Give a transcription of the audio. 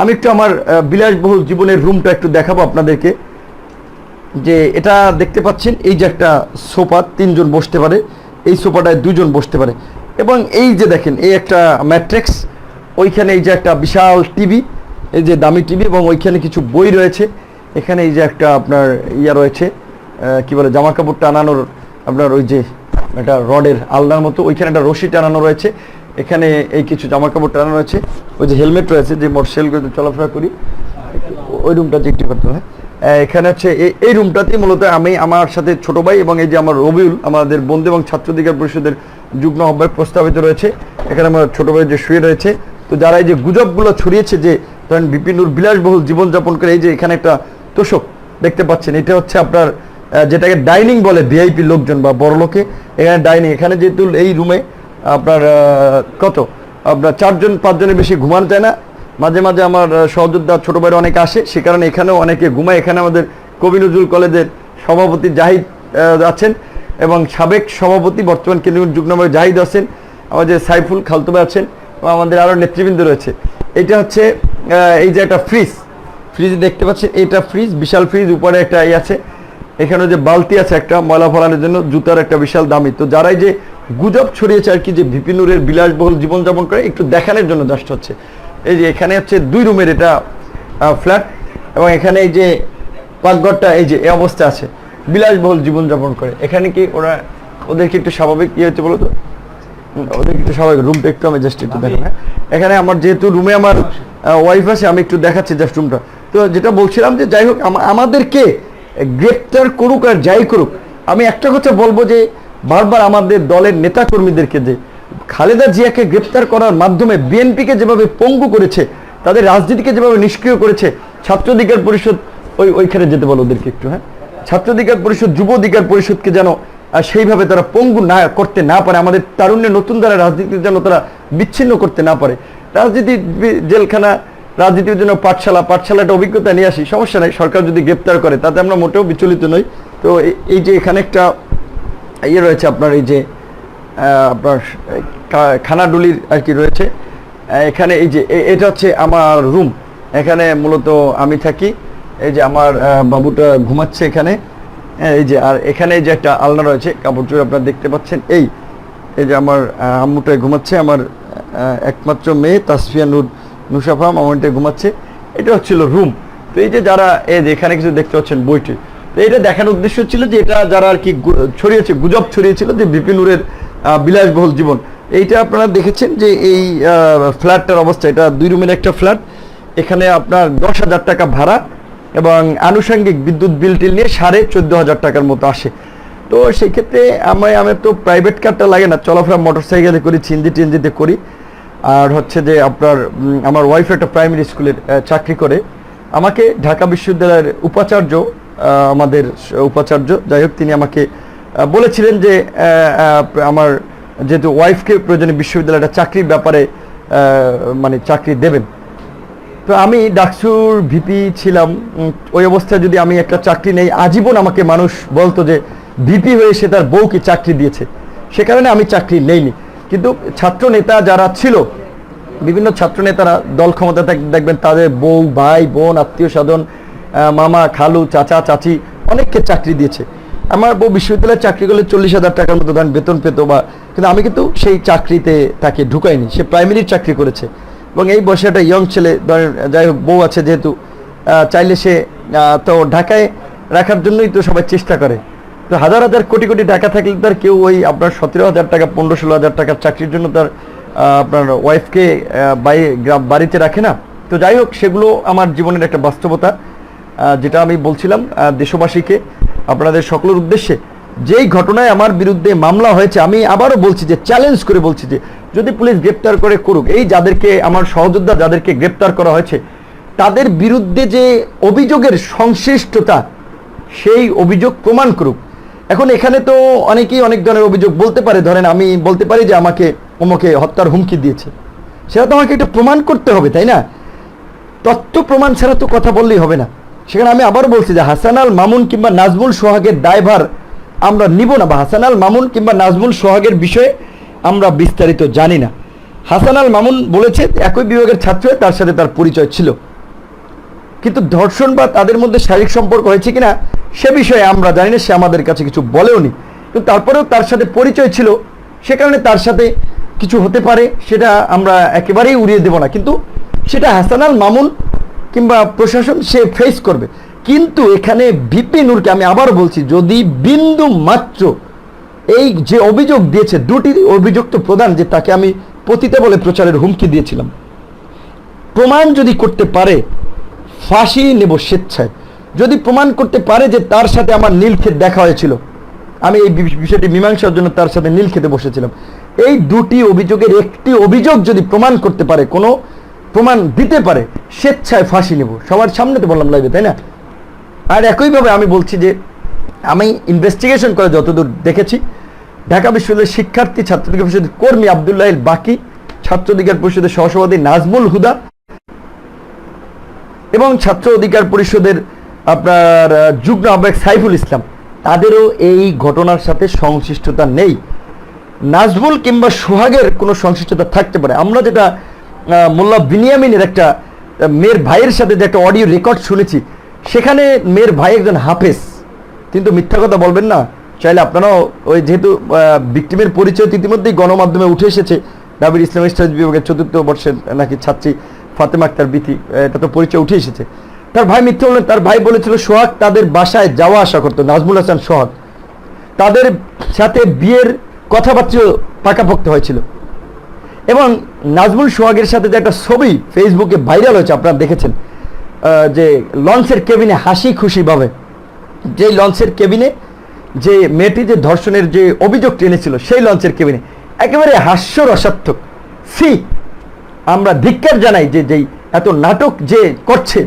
আমি একটু আমার বিলাসবহুল জীবনের রুমটা একটু দেখাবো আপনাদেরকে। যে এটা দেখতে পাচ্ছেন, এই যে একটা সোফা, তিনজন বসতে পারে। এই সোফাটায় দুজন বসতে পারে। এবং এই যে দেখেন, এই একটা ম্যাট্রিক্স, ওইখানে এই যে একটা বিশাল টিভি, এই যে দামি টিভি এবং ওইখানে কিছু বই রয়েছে। এখানে এই যে একটা আপনার ইয়া রয়েছে কি বলে, জামা কাপড় টানানোর আপনার ওই যে একটা রডের আলনার মতো, ওইখানে একটা রশি টানানো রয়েছে। এখানে এই কিছু জামা কাপড় টানানো রয়েছে ওই যে হেলমেট রয়েছে, যে মোটরসাইকেল চলাফেরা করি, ওই রুমটা একটু করতে হয় এখানে হচ্ছে এই- রুমটাতেই মূলত আমি, আমার সাথে ছোট ভাই এবং এই যে আমার রবিউল, আমাদের বন্ধু এবং ছাত্র অধিকার পরিষদের যুগ্ম আহ্বায়ক প্রস্তাবিত রয়েছে। এখানে আমার ছোট ভাই যে শুয়ে রয়েছে। তো যারা এই যে গুজবগুলো ছড়িয়েছে যে, ধরেন বিপিনুর বিলাসবহুল জীবনযাপন করে এই যে এখানে একটা তোষক দেখতে পাচ্ছেন, এটা হচ্ছে আপনার যেটাকে ডাইনিং বলে ভিআইপি লোকজন বা বড় লোকে এখানে ডাইনিং এখানে যেহেতু এই রুমে আপনার কত? আপনার চারজন, পাঁচজনের বেশি ঘুমানো যায় না। মাঝে মাঝে আমার সহযোদ্ধা ছোট ভাইরা অনেকে আসে। সে কারণে এখানেও অনেকে ঘুমায়। এখানে আমাদের কবি নজরুল কলেজের সভাপতি জাহিদ আছেন এবং সাবেক সভাপতি বর্তমান কেন্দ্রীয় যুগ্ম জাহিদ আছেন। আমাদের সাইফুল খালতু ভাই আছেন এবং আমাদের আরও নেতৃবৃন্দ রয়েছে। এটা হচ্ছে এই যে একটা ফ্রিজ। ফ্রিজ দেখতে পাচ্ছেন, এটা ফ্রিজ, বিশাল ফ্রিজ, উপরে একটা ই আছে। এখানে যে বালতি আছে একটা ময়লা ফলানোর জন্য, জুতার একটা বিশাল দামি। তো যারাই যে গুজব ছড়িয়েছে আর কি যে বিপিনুরের বিলাসবহুল জীবনযাপন করে একটু দেখানোর জন্য জাস্ট হচ্ছে। এই যে এখানে হচ্ছে দুই রুমের এটা ফ্ল্যাট এবং এখানে এই যে পাকঘরটা এই যে এই অবস্থা আছে। বিলাসবহুল জীবনযাপন করে। এখানে কি ওরা ওদেরকে একটু স্বাভাবিক কি হচ্ছে বলো তো হুম, একটু স্বাভাবিক রুমটা একটু আমি জাস্ট একটু দেখাবো হ্যাঁ? এখানে আমার যেহেতু রুমে আমার ওয়াইফ আছে আমি একটু দেখাচ্ছি জাস্ট রুমটা তো যেটা বলছিলাম যে যাই হোক আমাদেরকে গ্রেপ্তার করুক আর যাই করুক আমি একটা কথা বলব যে বারবার আমাদের দলের নেতা কর্মীদেরকে যে খালেদা জিয়াকে গ্রেপ্তার করার মাধ্যমে বিএনপিকে যেভাবে পঙ্গু করেছে, তাদের রাজনীতিকে যেভাবে নিষ্ক্রিয় করেছে, ছাত্র অধিকার পরিষদ, ওই ওইখানে যেতে বলো ওদেরকে একটু হ্যাঁ? ছাত্র অধিকার পরিষদ, যুব অধিকার পরিষদকে যেন সেইভাবে তারা পঙ্গু না করতে না পারে, আমাদের তারুণ্যের নতুন দ্বারা রাজনীতি যেন তারা বিচ্ছিন্ন করতে না পারে। রাজনীতি জেলখানা, রাজনীতির জন্য পাঠশালা, পাঠশালাটা অভিজ্ঞতা নিয়ে আসি, সমস্যা নাই, সরকার যদি গ্রেপ্তার করে, তাতে আমরা মোটেও বিচলিত নই। তো এই যে এখানে একটা ইয়ে রয়েছে আপনার এই যে আপনার খানাডুলির আর কি রয়েছে। এখানে এই যে এটা হচ্ছে আমার রুম। এখানে মূলত আমি থাকি। এই যে আমার বাবুটা ঘুমাচ্ছে এখানে। হ্যাঁ, এই যে আর এখানে যে একটা আলনা রয়েছে কাপড় চোপড় আপনারা দেখতে পাচ্ছেন এই এই যে আমার আহ, আম্মুটায় ঘুমাচ্ছে আমার একমাত্র মেয়ে তাসফিয়া নুর নুসাফা মামনটায় ঘুমাচ্ছে। এটা হচ্ছিল রুম। তো এই যে যারা এই যে এখানে কিছু দেখতে পাচ্ছেন বইটি তো এটা দেখার উদ্দেশ্য ছিল যে এটা যারা আর কি ছড়িয়েছে, গুজব ছড়িয়েছিল যে বিপিনুরের বিলাসবহুল জীবন। এইটা আপনারা দেখেছেন যে এই ফ্ল্যাটটার অবস্থা, এটা দুই রুমের একটা ফ্ল্যাট, এখানে আপনার দশ হাজার টাকা ভাড়া এবং আনুষঙ্গিক বিদ্যুৎ বিল টিল নিয়ে সাড়ে চোদ্দ হাজার টাকার মতো আসে। তো সেই ক্ষেত্রে আমি আমার তো প্রাইভেট কারটা লাগে না, চলাফেরা মোটর সাইকেলে করি চিনজি টিনজিতে করি। আর হচ্ছে যে আপনার আমার ওয়াইফ একটা প্রাইমারি স্কুলের চাকরি করে। আমাকে ঢাকা বিশ্ববিদ্যালয়ের উপাচার্য আমাদের উপাচার্য। যাই হোক, তিনি আমাকে বলেছিলেন যে আমার যেহেতু ওয়াইফকে প্রয়োজনে বিশ্ববিদ্যালয়টা চাকরির ব্যাপারে মানে চাকরি দেবেন। তো আমি ডাকসুর ভিপি ছিলাম। ওই অবস্থায় যদি আমি একটা চাকরি নেই, আজীবন আমাকে মানুষ বলতো যে, ভিপি হয়ে সে তার বউকে চাকরি দিয়েছে। সে কারণে আমি চাকরি নেইনি। কিন্তু ছাত্র নেতা যারা ছিল, বিভিন্ন ছাত্র নেতারা দল ক্ষমতা দেখবেন তাদের বউ, ভাই, বোন আত্মীয় স্বজন মামা, খালু, চাচা, চাচি অনেককে চাকরি দিয়েছে। আমার বউ বিশ্ববিদ্যালয়ে চাকরি করলে চল্লিশ হাজার টাকার মতো ধরেন বেতন পেতো বা কিন্তু আমি কিন্তু সেই চাকরিতে তাকে ঢুকাইনি। সে প্রাইমারির চাকরি করেছে। এবং এই বয়সে একটা ইয়ং ছেলে, ধরেন, যাই হোক, বউ আছে যেহেতু চাইলে সে তো ঢাকায় রাখার জন্যই তো সবাই চেষ্টা করে। তো হাজার হাজার কোটি কোটি টাকা থাকলে তার কেউ ওই আপনার সতেরো হাজার টাকা, পনেরো ষোলো হাজার টাকার চাকরির জন্য তার আপনার ওয়াইফকে বাড়িতে রাখে না। তো যাই হোক, সেগুলো আমার জীবনের একটা বাস্তবতা। যেটা আমি বলছিলাম দেশবাসীকে, আপনাদের সকলের উদ্দেশ্যে, যেই ঘটনায় আমার বিরুদ্ধে মামলা হয়েছে, আমি আবারও বলছি যে চ্যালেঞ্জ করে বলছি যে, যদি পুলিশ গ্রেপ্তার করে করুক, এই যাদেরকে, আমার সহযোদ্ধা যাদেরকে গ্রেপ্তার করা হয়েছে, তাদের বিরুদ্ধে যে অভিযোগের সংশ্লিষ্টতা, সেই অভিযোগ প্রমাণ করুক। এখন এখানে তো অনেকেই অনেক ধরনের অভিযোগ বলতে পারে, ধরেন আমি বলতে পারি যে, আমাকে অমুকে হত্যার হুমকি দিয়েছে। সেটা তো আমাকে এটা প্রমাণ করতে হবে, তাই না? তথ্য প্রমাণ ছাড়া তো কথা বললেই হবে না। সেখানে আমি আবার বলছি যে হাসান আল মামুন কিংবা নাজমুল সোহাগের দায়ভার আমরা নিব না বা হাসান আল মামুন কিংবা নাজমুল সোহাগের বিষয়ে আমরা বিস্তারিত জানি না। হাসান আল মামুন বলেছে একই বিভাগের ছাত্র তার সাথে তার পরিচয় ছিল। কিন্তু ধর্ষণ বা তাদের মধ্যে শারীরিক সম্পর্ক হয়েছে কিনা সে বিষয়ে আমরা জানি না, সে আমাদের কাছে কিছু বলেওনি কিন্তু তারপরেও তার সাথে পরিচয় ছিল, সে কারণে তার সাথে কিছু হতে পারে, সেটা আমরা একেবারেই উড়িয়ে দেব না। কিন্তু সেটা হাসানাল মামুন কিংবা প্রশাসন সে ফেস করবে। কিন্তু এখানে ভিপি নূরকে আমি আবার বলছি, যদি বিন্দু মাত্র এই যে অভিযোগ দিয়েছে, দুটি অভিযুক্ত প্রধান, যে তাকে আমি পতিতে বলে প্রচারের হুমকি দিয়েছিলাম, প্রমাণ যদি করতে পারে, ফাঁসি নেব স্বেচ্ছায়। যদি প্রমাণ করতে পারে যে তার সাথে আমার নীলক্ষেত দেখা হয়েছিল, আমি এই বিষয়টি মীমাংসার জন্য তার সাথে নীলক্ষেতে বসেছিলাম। এই দুটি অভিযোগের একটি অভিযোগ যদি প্রমাণ করতে পারে কোনো প্রমাণ দিতে পারে, স্বেচ্ছায় ফাঁসি নেব। সবার সামনে তো বললাম লাইভে তাই না? আর একইভাবে আমি বলছি যে, আমি ইনভেস্টিগেশন করে যতদূর দেখেছি, ঢাকা বিশ্ববিদ্যালয়ের শিক্ষার্থী ছাত্র অধিকার পরিষদের কর্মী আবদুল্লাহ বাকি ছাত্র অধিকার পরিষদের সহসভাপতি নাজমুল হুদা এবং ছাত্র অধিকার পরিষদের আপনার যুগ্ম আহ্বায়ক সাইফুল ইসলাম। তাদেরও এই ঘটনার সাথে সংশ্লিষ্টতা নেই। নাজমুল কিংবা সোহাগের কোনো সংশ্লিষ্টতা থাকতে পারে। আমরা যেটা মোল্লা বিনিয়ামিনের একটা মেয়ের ভাইয়ের সাথে যে একটা অডিও রেকর্ড শুনেছি, সেখানে মেয়ের ভাই একজন হাফেজ। কিন্তু মিথ্যা কথা বলবেন না, চাইলে আপনারাও ওই যেহেতু ভিক্টিমের পরিচয় ইতিমধ্যেই গণমাধ্যমে উঠে এসেছে ডাবির ইসলাম স্টাডিজ বিভাগের চতুর্থ বর্ষের নাকি ছাত্রী ফাতেমা আক্তার বিথি এটা তো পরিচয় উঠে এসেছে। তার ভাই মিথ্যা বললেন, তার ভাই বলেছিল, সোহাগ তাদের বাসায় যাওয়া আসা করতো, নাজমুল হাসান সোহাগ। তাদের সাথে বিয়ের কথাবার্তা পাকাপোক্ত হয়েছিল। এবং নাজমুল সোহাগের সাথে যে একটা ছবি ফেসবুকে ভাইরাল হয়েছে, আপনারা দেখেছেন যে লঞ্চের কেবিনে হাসি খুশিভাবে যে লঞ্চের কেবিনে যে মেয়েটি যে ধর্ষণের যে অভিযোগ টেনেছিল, সেই লঞ্চের কেবিনে একেবারে হাস্যরসাত্মক। সি আমরা ধিক্কার জানাই যে যেই এত নাটক যে করছে।